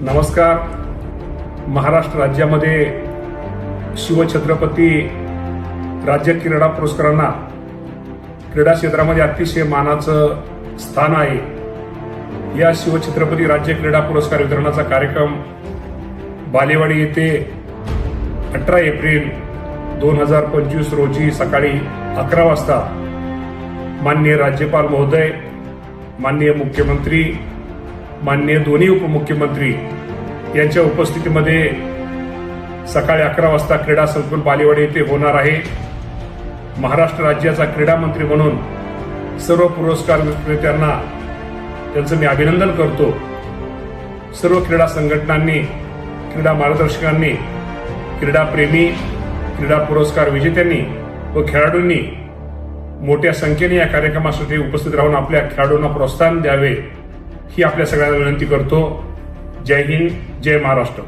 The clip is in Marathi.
नमस्कार. महाराष्ट्र राज्यामध्ये शिवछत्रपती राज्य क्रीडा पुरस्कारांना क्रीडा क्षेत्रामध्ये अतिशय मानाचं स्थान आहे. या शिवछत्रपती राज्य क्रीडा पुरस्कार वितरणाचा कार्यक्रम बालेवाडी येथे अठरा एप्रिल दोन हजार पंचवीस रोजी सकाळी अकरा वाजता माननीय राज्यपाल महोदय माननीय मुख्यमंत्री माननीय दोन्ही उपमुख्यमंत्री यांच्या उपस्थितीमध्ये सकाळी अकरा वाजता क्रीडा संकुल बालेवाडी येथे होणार आहे. महाराष्ट्र राज्याचा क्रीडा मंत्री म्हणून सर्व पुरस्कार विक्रेत्यांना त्यांचं मी अभिनंदन करतो. सर्व क्रीडा संघटनांनी क्रीडा मार्गदर्शकांनी क्रीडाप्रेमी क्रीडा पुरस्कार विजेत्यांनी व खेळाडूंनी मोठ्या संख्येने या कार्यक्रमासाठी उपस्थित राहून आपल्या खेळाडूंना प्रोत्साहन द्यावे. ही आपल्या सगळ्यांना विनंती करतो. जय हिंद जय महाराष्ट्र.